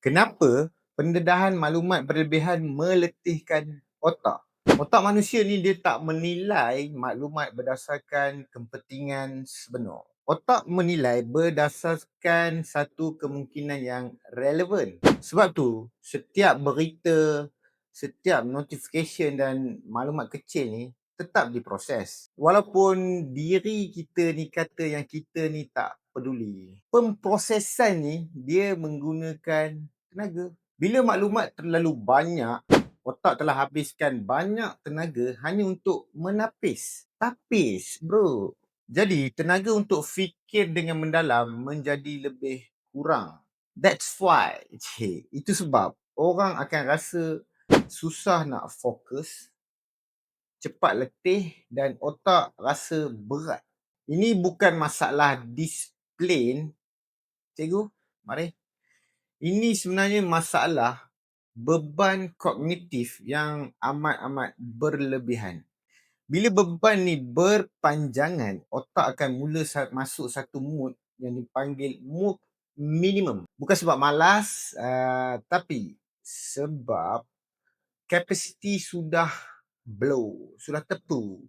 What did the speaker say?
Kenapa pendedahan maklumat berlebihan meletihkan otak? Otak manusia ni dia tak menilai maklumat berdasarkan kepentingan sebenar. Otak menilai berdasarkan satu kemungkinan yang relevan. Sebab tu, setiap berita, setiap notification dan maklumat kecil ni tetap diproses. Walaupun diri kita ni kata yang kita ni tak peduli. Pemprosesan ni dia menggunakan tenaga. Bila maklumat terlalu banyak, otak telah habiskan banyak tenaga hanya untuk menapis. Tapis, bro. Jadi, tenaga untuk fikir dengan mendalam menjadi lebih kurang. That's why. Cik, itu sebab orang akan rasa susah nak fokus, cepat letih dan otak rasa berat. Ini bukan masalah disiplin, cikgu. Mari. Ini sebenarnya masalah beban kognitif yang amat-amat berlebihan. Bila beban ni berpanjangan, otak akan mula masuk satu mood yang dipanggil mood minimum. Bukan sebab malas, uh, tapi sebab kapasiti sudah blow, sudah tepu.